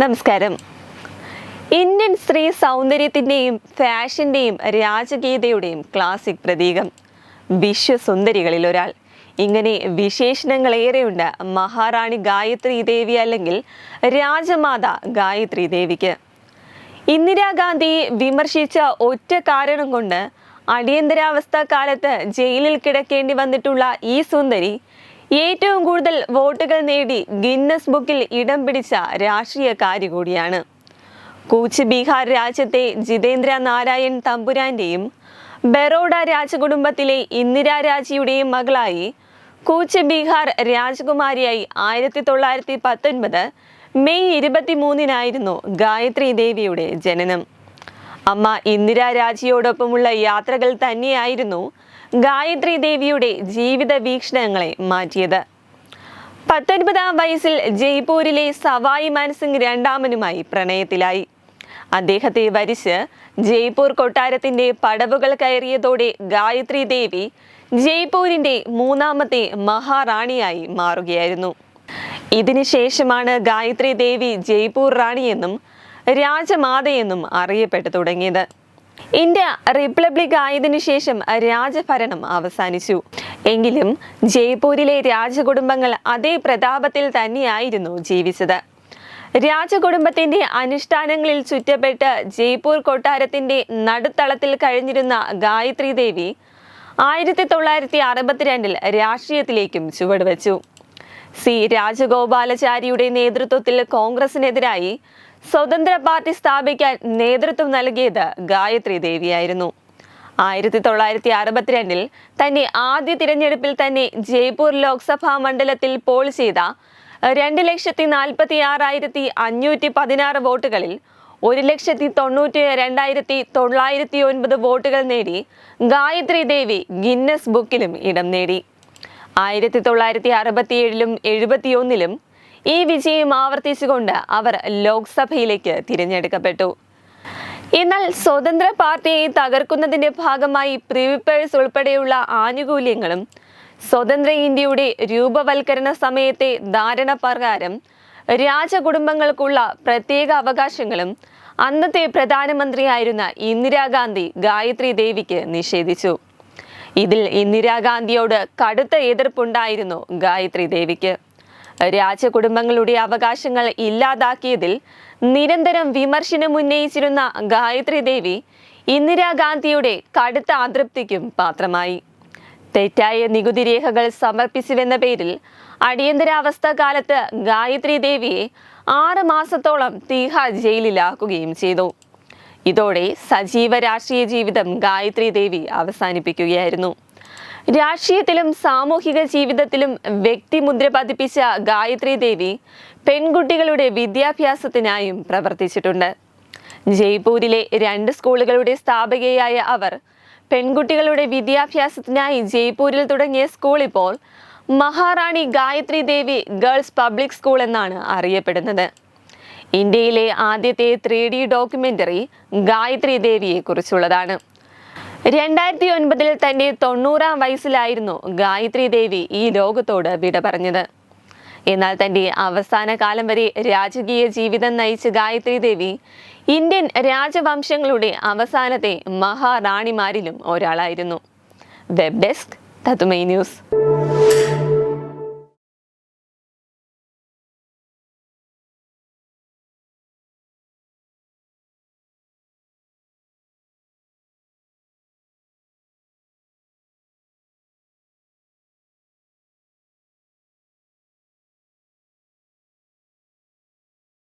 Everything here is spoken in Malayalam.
നമസ്കാരം. ഇന്ത്യൻ സ്ത്രീ സൗന്ദര്യത്തിന്റെയും ഫാഷന്റെയും രാജകീയതയുടെയും ക്ലാസിക് പ്രതീകം. വിശ്വസുന്ദരികളിൽ ഒരാൾ. ഇങ്ങനെ വിശേഷണങ്ങളേറെയുണ്ട് മഹാറാണി ഗായത്രി ദേവി അല്ലെങ്കിൽ രാജമാത ഗായത്രി ദേവിക്ക്. ഇന്ദിരാഗാന്ധി വിമർശിച്ച ഒറ്റ കാരണം കൊണ്ട് അടിയന്തരാവസ്ഥ കാലത്ത് ജയിലിൽ കിടക്കേണ്ടി വന്നിട്ടുള്ള ഈ സുന്ദരി ഏറ്റവും കൂടുതൽ വോട്ടുകൾ നേടി ഗിന്നസ് ബുക്കിൽ ഇടം പിടിച്ച രാഷ്ട്രീയക്കാരി കൂടിയാണ്. കൂച്ച് ബീഹാർ രാജ്യത്തെ ജിതേന്ദ്ര നാരായൺ തമ്പുരാന്റെയും ബറോഡ രാജകുടുംബത്തിലെ ഇന്ദിരാ രാജിയുടെയും മകളായി കൂച്ച് ബീഹാർ രാജകുമാരിയായി ആയിരത്തി തൊള്ളായിരത്തി പത്തൊൻപത് മെയ് ഇരുപത്തിമൂന്നിനായിരുന്നു ഗായത്രി ദേവിയുടെ ജനനം. അമ്മ ഇന്ദിരാ രാജിയോടൊപ്പമുള്ള യാത്രകൾ തന്നെയായിരുന്നു ഗായത്രി ദേവിയുടെ ജീവിത വീക്ഷണങ്ങളെ മാറ്റിയത്. പത്തൊൻപതാം വയസ്സിൽ ജയ്പൂരിലെ സവായി മാൻസിംഗ് രണ്ടാമനുമായി പ്രണയത്തിലായി. അദ്ദേഹത്തെ വരിച്ച് ജയ്പൂർ കൊട്ടാരത്തിന്റെ പടവുകൾ കയറിയതോടെ ഗായത്രി ദേവി ജയ്പൂരിന്റെ മൂന്നാമത്തെ മഹാറാണിയായി മാറുകയായിരുന്നു. ഇതിനുശേഷമാണ് ഗായത്രി ദേവി ജയ്പൂർ റാണിയെന്നും രാജമാതയെന്നും അറിയപ്പെട്ടു തുടങ്ങിയത്. ഇന്ത്യ റിപ്പബ്ലിക് ആയതിനു ശേഷം രാജഭരണം അവസാനിച്ചു. എങ്കിലും ജയ്പൂരിലെ രാജകുടുംബങ്ങൾ അതേ പ്രതാപത്തിൽ തന്നെയായിരുന്നു ജീവിച്ചത്. രാജകുടുംബത്തിന്റെ അനുഷ്ഠാനങ്ങളിൽ ചുറ്റപ്പെട്ട് ജയ്പൂർ കൊട്ടാരത്തിന്റെ നടുത്തളത്തിൽ കഴിഞ്ഞിരുന്ന ഗായത്രി ദേവി ആയിരത്തി തൊള്ളായിരത്തി അറുപത്തിരണ്ടിൽ രാഷ്ട്രീയത്തിലേക്കും ചുവടുവെച്ചു. സി രാജഗോപാലചാരിയുടെ നേതൃത്വത്തിൽ കോൺഗ്രസിനെതിരായി സ്വതന്ത്ര പാർട്ടി സ്ഥാപിക്കാൻ നേതൃത്വം നൽകിയത് ഗായത്രി ദേവിയായിരുന്നു. ആയിരത്തി തൊള്ളായിരത്തി അറുപത്തിരണ്ടിൽ തന്നെ ആദ്യ തിരഞ്ഞെടുപ്പിൽ തന്നെ ജയ്പൂർ ലോക്സഭാ മണ്ഡലത്തിൽ പോൾ ചെയ്ത രണ്ട് ലക്ഷത്തി നാൽപ്പത്തി ആറായിരത്തി അഞ്ഞൂറ്റി പതിനാറ് വോട്ടുകളിൽ ഒരു ലക്ഷത്തി തൊണ്ണൂറ്റി രണ്ടായിരത്തി തൊള്ളായിരത്തി ഒൻപത് വോട്ടുകൾ നേടി ഗായത്രി ദേവി ഗിന്നസ് ബുക്കിലും ഇടം നേടി. ആയിരത്തി തൊള്ളായിരത്തി അറുപത്തിയേഴിലും എഴുപത്തിയൊന്നിലും ഈ വിജയം ആവർത്തിച്ചുകൊണ്ട് അവർ ലോക്സഭയിലേക്ക് തിരഞ്ഞെടുക്കപ്പെട്ടു. എന്നാൽ സ്വതന്ത്ര പാർട്ടിയെ തകർക്കുന്നതിന്റെ ഭാഗമായി പ്രിവിപ്പേഴ്സ് ഉൾപ്പെടെയുള്ള ആനുകൂല്യങ്ങളും സ്വതന്ത്ര ഇന്ത്യയുടെ രൂപവൽക്കരണ സമയത്തെ ധാരണ പ്രകാരം രാജകുടുംബങ്ങൾക്കുള്ള പ്രത്യേക അവകാശങ്ങളും അന്നത്തെ പ്രധാനമന്ത്രിയായിരുന്ന ഇന്ദിരാഗാന്ധി ഗായത്രി ദേവിക്ക് നിഷേധിച്ചു. ഇതിൽ ഇന്ദിരാഗാന്ധിയോട് കടുത്ത എതിർപ്പുണ്ടായിരുന്നു ഗായത്രി ദേവിക്ക്. രാജകുടുംബങ്ങളുടെ അവകാശങ്ങൾ ഇല്ലാതാക്കിയതിൽ നിരന്തരം വിമർശനം ഉന്നയിച്ചിരുന്ന ഗായത്രി ദേവി ഇന്ദിരാഗാന്ധിയുടെ കടുത്ത അതൃപ്തിക്കും പാത്രമായി. തെറ്റായ നികുതി രേഖകൾ സമർപ്പിച്ചുവെന്ന പേരിൽ അടിയന്തരാവസ്ഥ കാലത്ത് ഗായത്രി ദേവിയെ ആറ് മാസത്തോളം തീഹാർ ജയിലിലാക്കുകയും ചെയ്തു. ഇതോടെ സജീവ രാഷ്ട്രീയ ജീവിതം ഗായത്രി ദേവി അവസാനിപ്പിക്കുകയായിരുന്നു. രാഷ്ട്രീയത്തിലും സാമൂഹിക ജീവിതത്തിലും വ്യക്തിമുദ്ര പതിപ്പിച്ച ഗായത്രി ദേവി പെൺകുട്ടികളുടെ വിദ്യാഭ്യാസത്തിനായും പ്രവർത്തിച്ചിട്ടുണ്ട്. ജയ്പൂരിലെ രണ്ട് സ്കൂളുകളുടെ സ്ഥാപകയായ അവർ പെൺകുട്ടികളുടെ വിദ്യാഭ്യാസത്തിനായി ജയ്പൂരിൽ തുടങ്ങിയ സ്കൂൾ ഇപ്പോൾ Maharani Gayatri Devi girls public school എന്നാണ് അറിയപ്പെടുന്നത്. ഇന്ത്യയിലെ ആദ്യത്തെ ത്രീ ഡി ഡോക്യുമെന്ററി ഗായത്രി ദേവിയെ കുറിച്ചുള്ളതാണ് രണ്ടായിരത്തി ഒൻപതിൽ തന്റെ തൊണ്ണൂറാം വയസ്സിലായിരുന്നു ഗായത്രി ദേവി ഈ ലോകത്തോട് വിട പറഞ്ഞത്. എന്നാൽ തന്റെ അവസാന കാലം വരെ രാജകീയ ജീവിതം നയിച്ച ഗായത്രി ദേവി ഇന്ത്യൻ രാജവംശങ്ങളുടെ അവസാനത്തെ മഹാറാണിമാരിലും ഒരാളായിരുന്നു. വെബ് ഡെസ്ക് തത്തുമൈ ന്യൂസ്.